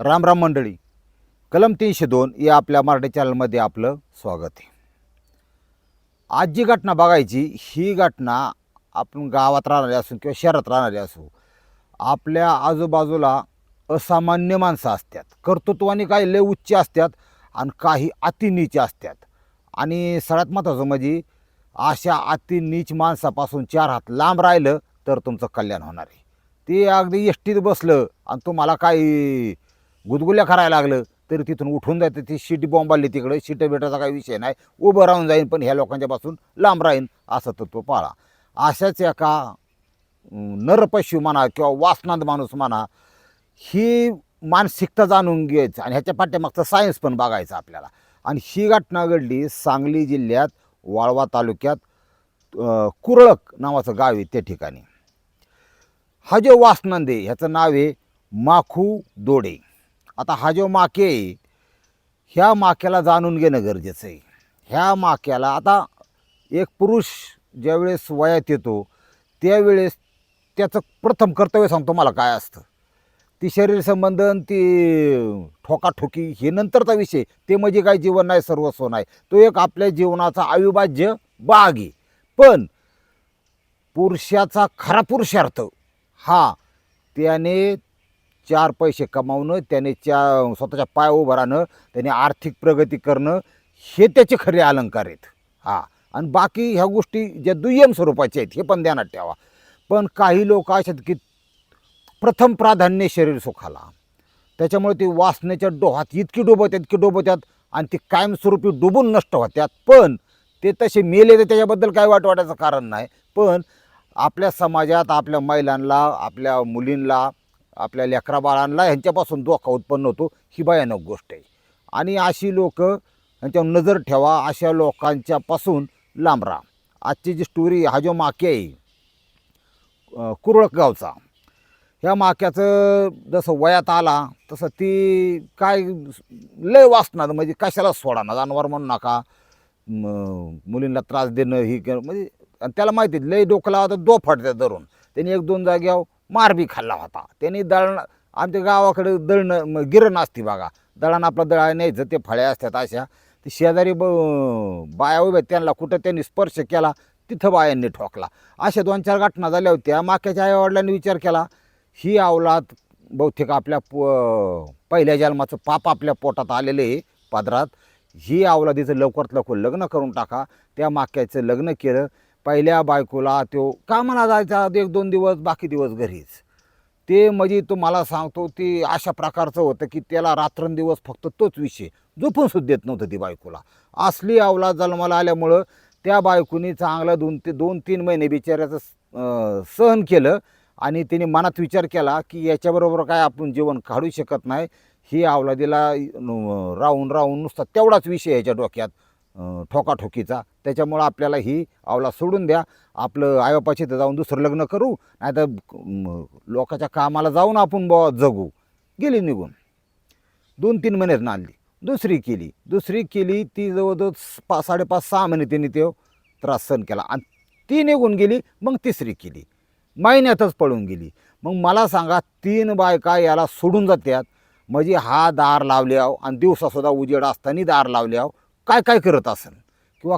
राम राम मंडळी. कलम तीनशे दोन या आपल्या मराठी चॅनलमध्ये आपलं स्वागत आहे. आज जी घटना बघायची ही घटना आपण गावात राहणारी असू किंवा शहरात राहणारी असू आपल्या आजूबाजूला असामान्य माणसं असतात. कर्तृत्वाने काही लय उच्च असतात आणि काही अतिनीच असतात. आणि सगळ्यात महत्त्वाचं म्हणजे अशा अतिनीच माणसापासून चार हात लांब राहिलं तर तुमचं कल्याण होणार आहे. ते अगदी एसटीत बसलं आणि तुम्हाला काही गुदगुल्या करायला लागलं तरी तिथून उठून जाते ती शिटी बॉम्बाली तिकडे शिट बेटाचा काही विषय नाही उभं राहून जाईन पण ह्या लोकांच्यापासून लांब राहीन असं तत्व पाळा. अशाच एका नरपशु म्हणा किंवा वासनांद माणूस म्हणा ही मानसिकता जाणून घ्यायचं आणि ह्याच्या पाठ्यामागचं सायन्स पण बघायचं आपल्याला. आणि ही घटना घडली सांगली जिल्ह्यात वाळवा तालुक्यात कुरळक नावाचं गाव आहे त्या ठिकाणी. हा जो वासनंदे ह्याचं नाव आहे माखू दोडे. आता हा जो माके आहे ह्या माक्याला जाणून घेणं गरजेचं आहे. ह्या माक्याला आता एक पुरुष ज्यावेळेस वयात येतो त्यावेळेस त्याचं प्रथम कर्तव्य सांगतो मला काय असतं. ती शरीर संबंधन ती ठोकाठोकी हे नंतरचा विषय. ते म्हणजे काय जीवन नाही सर्वस्व नाही. तो एक आपल्या जीवनाचा अविभाज्य भाग आहे. पण पुरुषाचा खरा पुरुषार्थ हा त्याने चार पैसे कमावणं त्याने च्या स्वतःच्या पाय उभं राहणं त्याने आर्थिक प्रगती करणं हे त्याचे खरे अलंकार आहेत. हा. आणि बाकी ह्या गोष्टी ज्या दुय्यम स्वरूपाच्या आहेत हे पण ध्यानात ठेवा. पण काही लोक असे आहेत की प्रथम प्राधान्य शरीर सुखाला. त्याच्यामुळे ते वासनेच्या डोहात इतकी डोबवतात इतकी डोबवतात आणि ती कायमस्वरूपी डुबून नष्ट होतात. पण ते तसे मेले तर त्याच्याबद्दल काय वाट वाटायचं कारण नाही. पण आपल्या समाजात आपल्या महिलांना आपल्या मुलींना आपल्या लेकरा बाळांना ह्यांच्यापासून धोका उत्पन्न होतो ही भयानक गोष्ट आहे. आणि अशी लोक ह्यांच्यावर नजर ठेवा अशा लोकांच्यापासून लांब राहा. आजची जी स्टोरी हा जो माके आहे कुरळक गावचा ह्या माक्याचं जसं वयात आला तसं ती काय लय वाचणार म्हणजे कशाला सोडा जनावर म्हणू नका मुलींना त्रास देणं ही म्हणजे आणि त्याला माहिती आहे, लय डोकं लावा तर दो फाटत्या धरून. त्यांनी एक दोन जाग्यावर मारबी खाल्ला होता. त्यांनी दळण आमच्या गावाकडे दळणं गिरण असते बघा. दळण आपलं दळा न्यायचं ते फळ्या असतात अशा. ते शेजारी ब बाया उभ्या आहेत, त्यांना कुठं त्यांनी स्पर्श केला तिथं बायांनी ठोकला. अशा दोन चार घटना झाल्या होत्या. माक्याच्या आईवडिलांनी विचार केला ही अवलाद बहुतेक आपल्या प पहिल्या जन्माचं पाप आपल्या पोटात आलेलं आहे पादरात. ही अवलादीचं लवकरात लवकर लग्न करून टाका. त्या माक्याचं लग्न केलं. पहिल्या बायकोला तो कामाला जायचा एक दोन दिवस बाकी दिवस घरीच? ते म्हणजे तुम्हाला सांगतो ती अशा प्रकारचं होतं की त्याला रात्रंदिवस फक्त तोच विषय झोपून सुद्धा देत नव्हतं ती बायकोला. असली अवला जन्माला आल्यामुळं त्या बायकोनी चांगलं दोन ते दोन तीन महिने बिचाऱ्याचं सहन केलं आणि तिने मनात विचार केला की याच्याबरोबर काय आपण जीवन काढू शकत नाही. ही अवलादीला राहून राहून नुसता तेवढाच विषय याच्या डोक्यात. ठोकाठोकीचा. त्याच्यामुळं आपल्याला ही आवला सोडून द्या. आपलं आयोपाशी तर जाऊन दुसरं लग्न करू नाही तर लोकाच्या कामाला जाऊन आपण ब जगू. गेली निघून. दोन तीन महिन्यात आणली. दुसरी केली. दुसरी केली ती जवळजवळ पा साडेपाच सहा महिने तिने तो त्रास सहन केला. आणि ती निघून गेली मग तिसरी केली. महिन्यातच पळून गेली. मग मला सांगा तीन बायका याला सोडून जात्यात. म्हणजे हा दार लावल्याव आणि दिवसासुद्धा उजेड असताना दार लावल्याव काय काय करत असेल? किंवा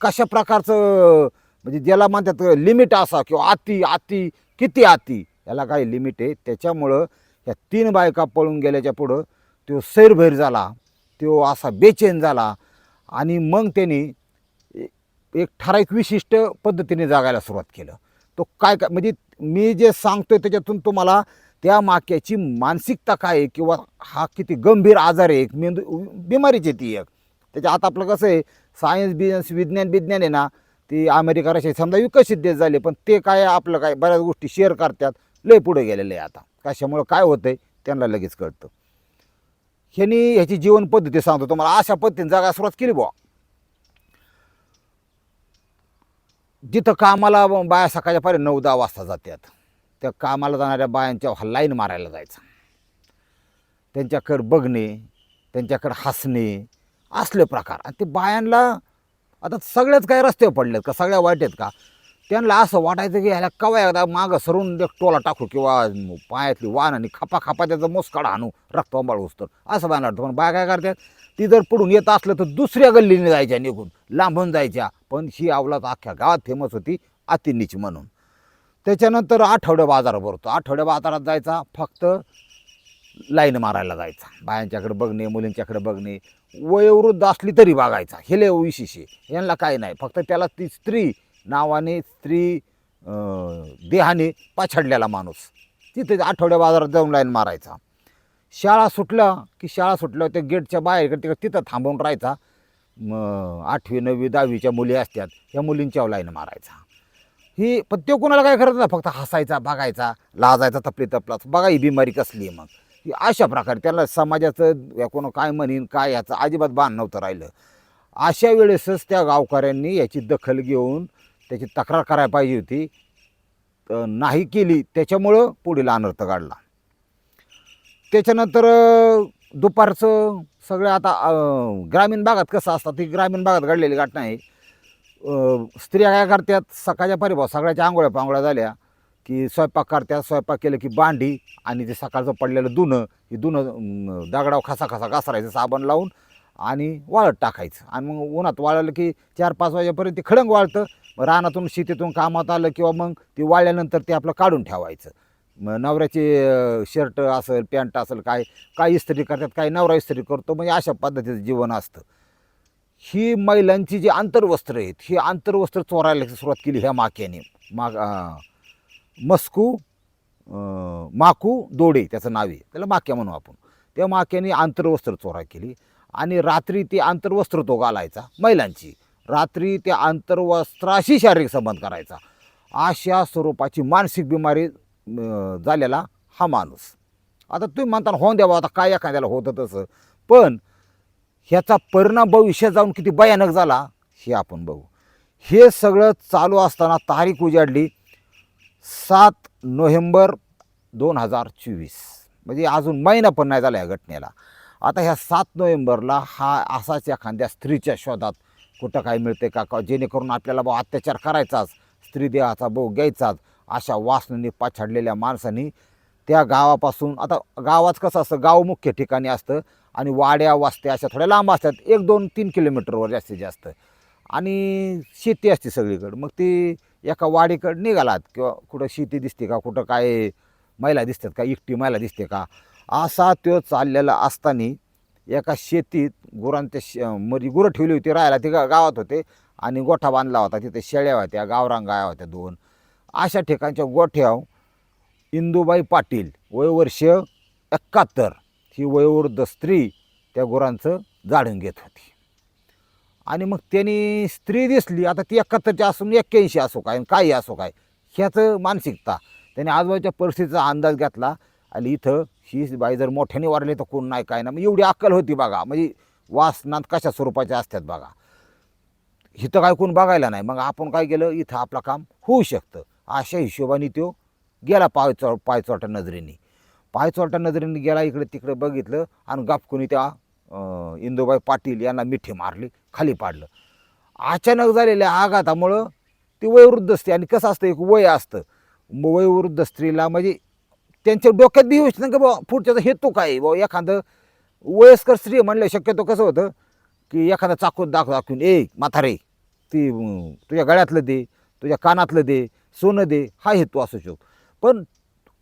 कशा प्रकारचं म्हणजे ज्याला म्हणतात लिमिट असा किंवा आती आती किती आती याला काही लिमिट आहे? त्याच्यामुळं या तीन बायका पळून गेल्याच्या पुढं तो सैरभैर झाला तो असा बेचैन झाला आणि मग त्यांनी एक ठराविक विशिष्ट पद्धतीने जागायला सुरुवात केलं. तो काय काय म्हणजे मी जे सांगतोय त्याच्यातून तुम्हाला त्या माक्याची मानसिकता काय आहे किंवा हा किती गंभीर आजार आहे एक मेंदू बिमारीची ती एक. त्याच्या आता आपलं कसं आहे सायन्स बिझनेस विज्ञान विज्ञान आहे ना ती अमेरिका रशिया समजा विकसित देश झाले पण ते काय आपलं काय बऱ्याच गोष्टी शेअर करतात लय पुढे गेलेलं आहे आता. कशामुळं काय होतं आहे त्यांना लगेच कळतं. ह्यांनी ह्याची जीवन पद्धती सांगतो तुम्हाला. अशा पद्धतीने जागा सुरुवात केली बुवा. जिथं कामाला बाया सकाळच्या पारी नऊ दहा वाजता जातात त्या कामाला जाणाऱ्या बायांच्या लाईन मारायला जायचं. त्यांच्याकडे बघणे त्यांच्याकडे हसणे असले प्रकार. आणि ते बायांना आता सगळ्याच काही रस्ते पडलेत का? सगळ्या वाईट आहेत का? त्यांना असं वाटायचं की ह्याला कवा एकदा मागं सरून एक टोला टाकू किंवा पायातली वाण आणि खपा खपा त्याचा मोसकाडा आणू रक्त अंबाळ तर असं बायला वाटतं. पण बाय काय करतात? ती जर पुढून येत असलं तर दुसऱ्या गल्लीने जायच्या निघून लांबून जायच्या. पण ही आवलात अख्ख्या गावात फेमस होती आतिनीची म्हणून. त्याच्यानंतर आठवड्या बाजार भरतो. आठवड्या बाजारात जायचा फक्त लाईन मारायला जायचा. बायांच्याकडे बघणे मुलींच्याकडे बघणे. वयोवृद्ध असली तरी बघायचा. हे लय विशेष आहे. यांना काय नाही. फक्त त्याला ती स्त्री नावाने स्त्री देहाने पाछडलेला माणूस. तिथे आठवड्या बाजारात जाऊन लाईन मारायचा. शाळा सुटल्या की शाळा सुटल्या त्या गेटच्या बाहेर तिकडे तिथं थांबवून राहायचा. मग आठवी नववी दहावीच्या मुली असतात ह्या मुलींच्या लाईन मारायचा. ही पण ते कोणाला काय करत नाही. फक्त हसायचा बघायचा लाजायचा तपली तपलाच. बघा ही बिमारी कसली आहे मग. अशा प्रकारे त्याला समाजाचं या कोण काय म्हणीन काय याचं अजिबात भान नव्हतं राहिलं. अशा वेळेसच त्या गावकऱ्यांनी याची दखल घेऊन त्याची तक्रार करायला पाहिजे होती. तर नाही केली त्याच्यामुळं पुढील अनर्थ काढला त्याच्यानंतर दुपारचं सगळं आता ग्रामीण भागात कसं असतं ती ग्रामीण भागात घडलेली घटना आहे. स्त्रिया काय करतात सकाळच्या परिभाव सगळ्याच्या आंघोळ्या पांघोळ्या झाल्या. की स्वयंपाक करतात स्वयंपाक केलं की भांडी आणि ते सकाळचं पडलेलं धुणं हे धुणं दगडाव खसा खसा घासरायचं साबण लावून आणि वाळत टाकायचं. आणि मग उन्हात वाळलं की चार पाच वाजेपर्यंत ते खडंग वाळतं. मग रानातून शेतीतून कामात आलं किंवा मग ते वाळल्यानंतर ते आपलं काढून ठेवायचं. मग नवऱ्याचे शर्ट असेल पॅन्ट असेल काय काय इस्त्री करतात काय नवरा इस्त्री करतो म्हणजे अशा पद्धतीचं जीवन असतं. ही महिलांची जी आंतरवस्त्र आहेत ही आंतरवस्त्र चोरायला सुरुवात केली ह्या माक्याने. माग मस्कू माकू दोडे त्याचं नाव आहे. त्याला माक्या म्हणू आपण. त्या माक्याने आंतरवस्त्र चोरा केली आणि रात्री ते आंतरवस्त्र तो घालायचा महिलांची. रात्री त्या आंतरवस्त्राशी शारीरिक संबंध करायचा. अशा स्वरूपाची मानसिक बिमारी झालेला हा माणूस. आता तुम्ही म्हणता होऊन द्यावा आता काय एखाद्याला होतं तसं. पण ह्याचा परिणाम भविष्यात जाऊन किती भयानक झाला हे आपण बघू. हे सगळं चालू असताना तारीख उजाडली. सात नोव्हेंबर दोन हजार चोवीस. म्हणजे अजून महिना पण नाही झाला या घटनेला. आता ह्या सात नोव्हेंबरला हा असाच एखाद्या स्त्रीच्या शोधात कुठं काय मिळते का का जेणेकरून आपल्याला बा अत्याचार करायचाच स्त्री देहाचा भाऊ घ्यायचाच अशा वासनेने पाछाडलेल्या माणसांनी त्या गावापासून आता गावात कसं असतं गाव मुख्य ठिकाणी असतं आणि वाड्या वास्त्या अशा थोड्या लांब असतात एक दोन तीन किलोमीटरवर जास्तीत जास्त. आणि शेती असते सगळीकडं. मग ती एका वाडीकडं निघालात किंवा कुठं शेती दिसते का कुठं काय महिला दिसतात का एकटी महिला दिसते का? असा तो चाललेला असताना एका शेतीत गुरांच्या श मरी गुरं ठेवली होती राहायला. ते गावात होते आणि गोठा बांधला होता. तिथे शेळ्या होत्या गावरांगाया होत्या दोन. अशा ठिकाणच्या गोठ्याव इंदुबाई पाटील वयवर्ष एकाहत्तर. ही वयोवृद्ध स्त्री त्या गुरांचं जाळून घेत होती. आणि मग त्यांनी स्त्री दिसली आता ती एकाहत्तरची असून एक्क्याऐंशी असो काय आणि काही असो काय ह्याचं मानसिकता. त्याने आजूबाजूच्या परिस्थितीचा अंदाज घेतला आणि इथं ही बाई जर मोठ्याने वारली तर कोण नाही काय ना मग एवढी अक्कल होती बघा म्हणजे वासनात कशा स्वरूपाच्या असतात बघा. इथं काय कोण बघायला नाही. मग आपण काय केलं इथं आपलं काम होऊ शकतं. अशा हिशोबाने तो गेला पाय चो पाय नजरेने. पायचोटा नजरेने गेला इकडे तिकडे बघितलं आणि गपकुनी त्या इंदुबाई पाटील यांना मिठी मारली खाली पाडलं. अचानक झालेल्या आघातामुळं ती वयोवृद्ध स्त्री आणि कसं असतं एक वय असतं. वयोवृद्ध स्त्रीला म्हणजे त्यांच्या डोक्यात बी येऊ शकतं की बाबा पुढच्याचा हेतू काय बाबा बुवा एखादं वयस्कर स्त्री म्हणलं शक्यतो कसं होतं की एखादा चाकूत दाख दाखवून ए म्हातारे ती तुझ्या गळ्यातलं दे तुझ्या कानातलं दे सोनं दे हा हेतू असू शकतो. पण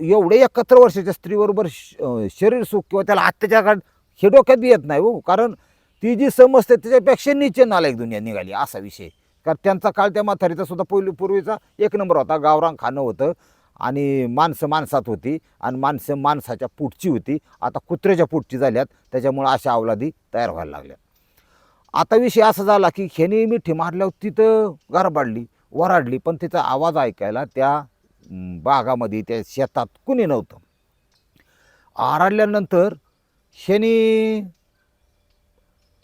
एवढे एकाहत्तर वर्षाच्या स्त्रीबरोबर श- शरीर सुख किंवा त्याला अत्याचार कर हे डोक्यात बी येत नाही हो. कारण ती जी समजते त्याच्यापेक्षा नीचे नालायक दुनिया निघाली असा विषय. कारण त्यांचा काळ त्या म्हातारीचा सुद्धा पहिली पूर्वीचा एक नंबर होता. गावरान खाणं होतं आणि माणसं माणसात होती आणि माणसं माणसाच्या पुढची होती. आता कुत्र्याच्या पुढची झाल्यात. त्याच्यामुळं अशा अवलादी तयार व्हायला लागल्या. आता विषय असा झाला की ह्याने मिठी मारल्यावर तिथं गरबाडली वराडली. पण तिचा आवाज ऐकायला त्या बागामध्ये त्या शेतात कुणी नव्हतं. आराडल्यानंतर शनी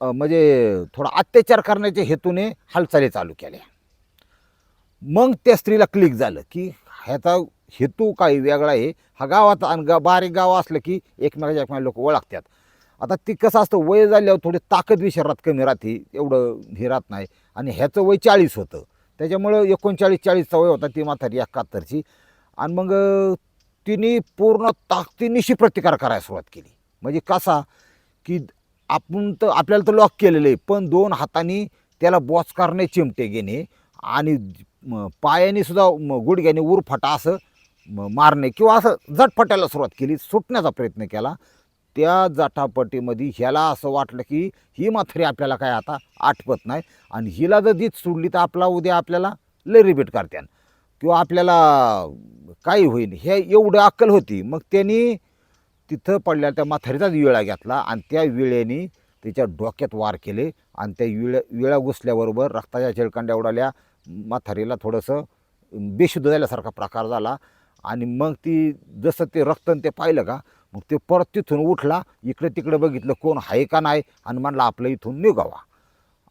म्हणजे थोडा अत्याचार करण्याच्या हेतूने हालचाली चालू केल्या. मग त्या स्त्रीला क्लिक झालं की ह्याचा हेतू काही वेगळा आहे? हा गावात आणि गा बारीक गाव असलं की एकमेकाच्या एकमेक लोक ओळखतात. आता ती कसं असतं वय झाल्यावर थोडी ताकद बी शरीरात कमी राहते एवढं हे राहत नाही. आणि ह्याचं वय चाळीस होतं. त्याच्यामुळं एकोणचाळीस चाळीसचा वय होता ती म्हातारी एकाहत्तरची. आणि मग तिने पूर्ण ताकदीनिशी प्रतिकार करायला सुरुवात केली. म्हणजे कसा की आपण तर आपल्याला तर लॉक केलेलं आहे पण दोन हाताने त्याला बॉच करणे चिमटे घेणे आणि पायाने सुद्धा गुडघ्याने उरफाटा असं म, मारणे किंवा असं जटफटायला सुरुवात केली सुटण्याचा प्रयत्न केला त्या जटापटीमध्ये ह्याला असं वाटलं की ही माथरी आपल्याला काय आता आठवत नाही आणि हिला जर जीत सोडली तर आपला उद्या आपल्याला लय रिपीट करत्यान. किंवा आपल्याला काही होईल हे एवढं अक्कल होती. मग त्यांनी तिथं पडल्या त्या म्हातारीचाच विळा घेतला आणि त्या विळ्याने त्याच्या डोक्यात वार केले आणि त्या विळ्या विळा घुसल्याबरोबर रक्ताच्या शेळकांड्या उडाल्या. म्हातारीला थोडंसं बेशुद्ध झाल्यासारखा प्रकार झाला आणि मग ती जसं ते रक्त ते पाहिलं का मग ते परत तिथून उठला इकडे तिकडे बघितलं कोण आहे का नाही आणि म्हणला आपलं इथून निघावा.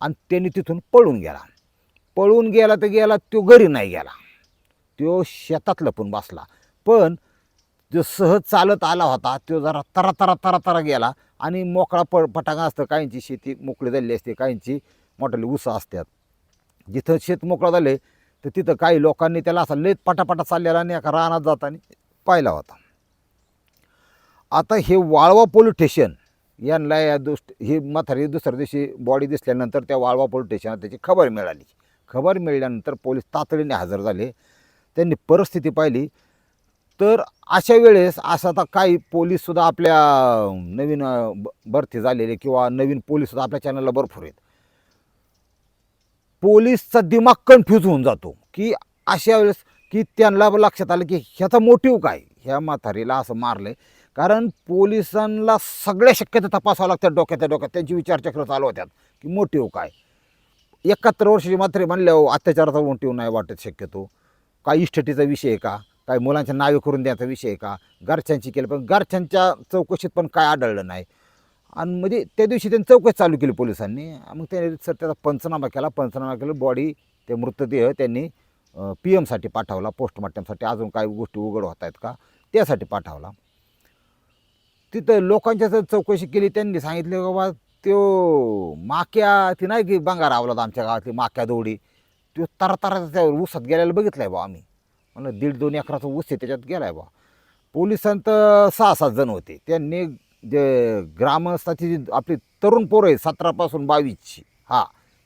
आणि त्यांनी तिथून पळून गेला. पळून गेला तर गेला तो घरी नाही गेला. तो शेतात लपून बसला. पण जो सहज चालत आला होता तो जरा तरा तरा तरा तरा गेला आणि मोकळा प पटांगा असतं काहींची शेती मोकळी झालेली असते काहींची मोठाली ऊस असतात. जिथं शेत मोकळं झाले तर तिथं काही लोकांनी त्याला असा लेत पटापटा चाललेला आणि एका रानात जाताना पाहिला होता. आता हे वाळवा पोलीस स्टेशन यांना या दुष्ट ही म्हातारी दुसऱ्या दिवशी बॉडी दिसल्यानंतर त्या वाळवा पोलीस स्टेशनला त्याची खबर मिळाली. खबर मिळाल्यानंतर पोलीस तातडीने हजर झाले. त्यांनी परिस्थिती पाहिली. तर अशा वेळेस असं आता काही पोलीससुद्धा आपल्या नवीन ब- भरती झालेले किंवा नवीन पोलीससुद्धा आपल्या चॅनलला भरपूर आहेत. पोलीसचा दिमाग कन्फ्यूज होऊन जातो की अशा वेळेस की त्यांना लक्षात आलं की ह्याचा मोटिव काय? ह्या म्हातारीला असं मारलं कारण पोलिसांना सगळ्या शक्यता तपासावं लागतात डोक्यात डोक्यात. त्यांची विचारचक्र चालू होत्यात की मोटिव काय? एकाहत्तर वर्षाची म्हातारी म्हणल्यावर अत्याचाराचा मोटिव नाही वाटत शक्यतो. काय इस्टेटीचा विषय आहे का? काय मुलांच्या नावे करून द्यायचा विषय आहे का? घरच्यांची केलं पण घरच्यांच्या चौकशीत पण काय आढळलं नाही. आणि म्हणजे त्या दिवशी त्यांनी चौकशी चालू केली पोलिसांनी. मग त्याने सर त्याचा पंचनामा केला. पंचनामा केला बॉडी ते मृतदेह त्यांनी पी एमसाठी पाठवला. पोस्टमॉर्टमसाठी अजून काही गोष्टी उघड होत आहेत का? त्यासाठी पाठवला. तिथं लोकांच्या जर चौकशी केली त्यांनी सांगितलं बाबा त्यो माक्या ती नाही की बंगार आवला आमच्या गावातली माक्या दोडी. त्यो तरा त्यावर उसात गेल्याला बघितलं आहे बा आम्ही. म्हणलं दीड दोन एकराचा ऊस आहे त्याच्यात गेला आहे बा पोलिसांत सहा सात जण होते. त्यांनी जे ग्रामस्थाची जी आपली तरुण पोरं आहे सतरापासून बावीसची हा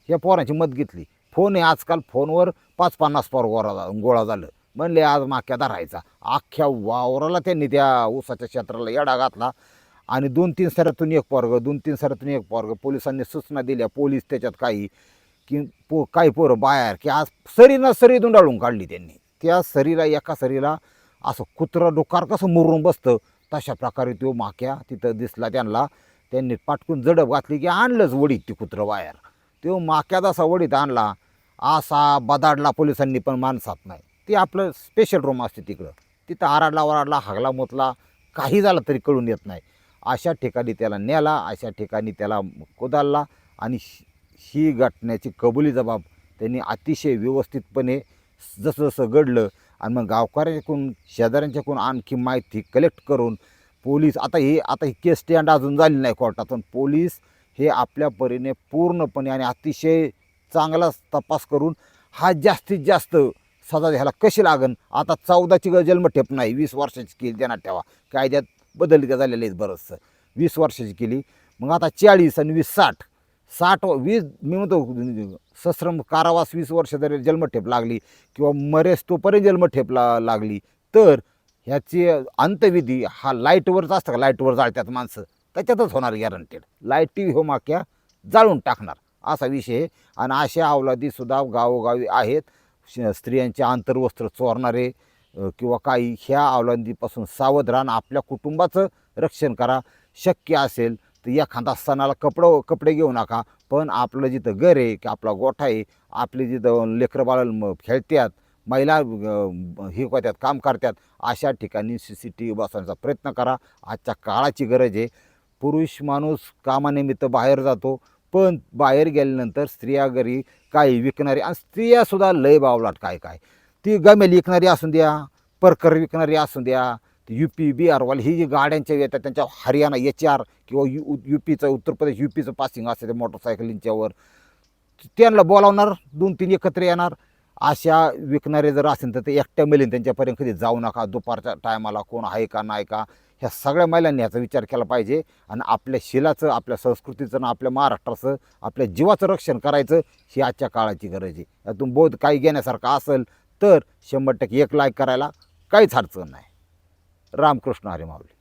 या पोरांची मत घेतली. फोन आहे आजकाल फोनवर पाच पन्नास पोर गोळा गोळा झालं. म्हणले आज माक्या धरायचा. अख्ख्या वावराला त्यांनी त्या ऊसाच्या क्षेत्राला येडा घातला. आणि दोन तीन सऱ्यातून एक पोरग दोन तीन सऱ्यातून एक पोरग पोलिसांनी सूचना दिल्या पोलीस त्याच्यात काही की पो काही पोरं बाहेर की आज सरीना सरी दुंडाळून काढली त्यांनी. त्या शरीरा एका शरीरा असं कुत्रं डोकार कसं मुरून बसतं तशा प्रकारे तो माक्या तिथं दिसला त्यांना. त्यांनी पाटकून जडप घातली की आणलंच वडीत ती कुत्रं बाहेर. तो माक्यात असा वडीत आणला. असा बदाडला पोलिसांनी पण माणसात नाही. ते आपलं स्पेशल रूम असते तिकडं. तिथं आराडला वराडला हागला मोतला काही झालं तरी कळून येत नाही. अशा ठिकाणी त्याला नेला अशा ठिकाणी त्याला कोदालला आणि ही घटनेची कबुली जबाब त्यांनी अतिशय व्यवस्थितपणे जसं जसं घडलं आणि मग गावकऱ्यांच्याकडून शेजाऱ्यांच्याकडून आणखी माहिती कलेक्ट करून पोलीस आता ही आता ही केस स्टँड अजून झाली नाही कोर्टातून पोलीस हे आपल्या परीने पूर्णपणे आणि अतिशय चांगला तपास करून हा जास्तीत जास्त सजा ह्याला कशी लागन? आता चौदाची ग जन्मठेप नाही वीस वर्षाची केली त्यांना ठेवा. कायद्यात बदल झालेले आहेत बरंचसं. वीस वर्षाची केली. मग आता चाळीस आणि वीस साठ. साठ वीस मी म्हणतो सश्रम कारावास वीस वर्ष जरी जन्मठेप लागली किंवा मरेस तोपर्यंत जन्मठेप ला लागली तर ह्याची अंतविधी हा लाईटवरच असतं का? लाईटवर जाळतात माणसं. त्याच्यातच होणार गॅरंटेड लाइट टी हो माक्या जाळून टाकणार. असा विषय आणि अशा अवलादीसुद्धा गावोगावी आहेत. श- स्त्रियांचे आंतरवस्त्र चोरणारे किंवा काही ह्या अवलादीपासून सावध राहणं आपल्या कुटुंबाचं रक्षण करा. शक्य असेल तर एखादा सणाला कपडं कपडे घेऊ नका. पण आपलं जिथं घर आहे की आपला गोठा आहे आपले जिथं लेकरं बाळ खेळतात महिला हे करतात काम करतात अशा ठिकाणी सी सी टी व्ही बसवण्याचा प्रयत्न करा. आजच्या काळाची गरज आहे. पुरुष माणूस कामानिमित्त बाहेर जातो पण बाहेर गेल्यानंतर स्त्रिया घरी काही विकणारी आणि स्त्रियासुद्धा लय बावलाट काय काय. ती गमेल विकणारी असून द्या परकर विकणारी असून द्या यू पी बिहारवाली ही जी गाड्यांच्या येतात त्यांच्या हरियाणा एच आर किंवा यू यू पीचं उत्तर प्रदेश यू पीचं पासिंग असते ते मोटरसायकलींच्यावर त्यांना बोलावणार दोन तीन एकत्र येणार. अशा विकणारे जर असेल तर ते एकट्या महिलेने त्यांच्यापर्यंत कधी जाऊ नका दुपारच्या टायमाला कोण आहे का नाही का? ह्या सगळ्या महिलांनी याचा विचार केला पाहिजे आणि आपल्या शिलाचं आपल्या संस्कृतीचं आणि आपल्या महाराष्ट्राचं आपल्या जीवाचं रक्षण करायचं ही आजच्या काळाची गरज आहे. यातून बोध काही घेण्यासारखं असेल तर शंभर टक्के एक लाईक करायला काहीच अडचण नाही. रामकृष्ण हरी माऊली